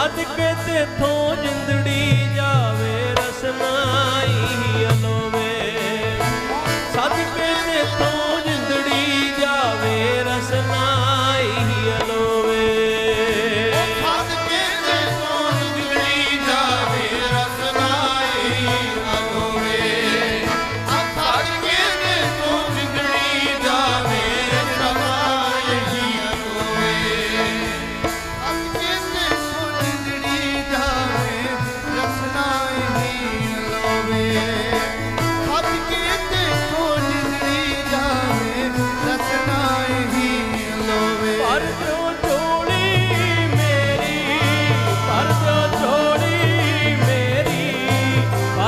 ਸਦਕੇ ਤੇ ਥੋਂ ਜਿੰਦੜੀ ਜਾ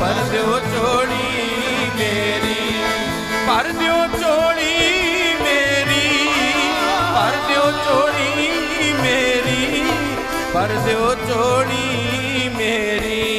ਭਰ ਦਿਓ ਝੋਲੀ ਮੇਰੀ ਭਰ ਦਿਓ ਝੋਲੀ ਮੇਰੀ ਭਰ ਦਿਓ ਝੋਲੀ ਮੇਰੀ ਭਰ ਦਿਓ ਝੋਲੀ ਮੇਰੀ।